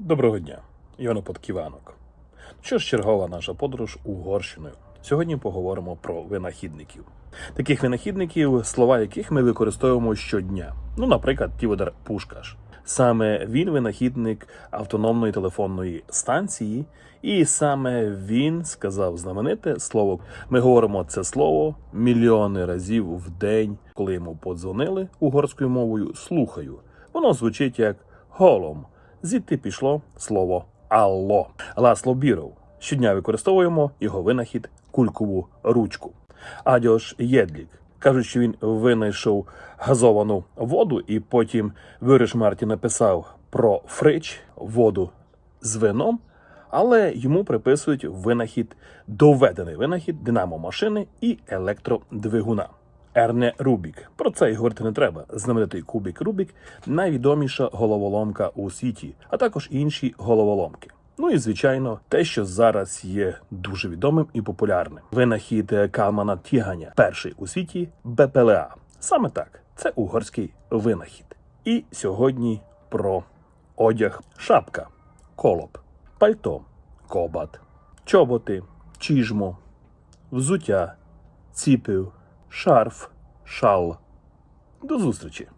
Доброго дня, Івано Подківанок. Що ж чергова наша подорож Угорщиною. Сьогодні поговоримо про винахідників. Таких винахідників, слова яких ми використовуємо щодня. Ну, наприклад, Тіводар Пушкаш. Саме він винахідник автономної телефонної станції, і саме він сказав знамените слово. Ми говоримо це слово мільйони разів в день, коли йому подзвонили угорською мовою. Слухаю. Воно звучить як голом. Звідти пішло слово алло. Ласло Біров. Щодня використовуємо його винахід кулькову ручку. Адьош Єдлік. Кажуть, що він винайшов газовану воду, і потім Вириш Марті написав про фрич воду з вином, але йому приписують винахід, доведений винахід динамо-машини і електродвигуна. Ерне Рубік. Про це й говорити не треба. Знаменитий кубік Рубік найвідоміша головоломка у світі, а також інші головоломки. Ну і звичайно, те, що зараз є дуже відомим і популярним. Винахід Калмана Тіганя, перший у світі БПЛА. Саме так, це угорський винахід. І сьогодні про одяг, шапка, колоб, пальто, кобат, чоботи, чіжмо, взуття, ціпів, шарф, шал. До зустрічі!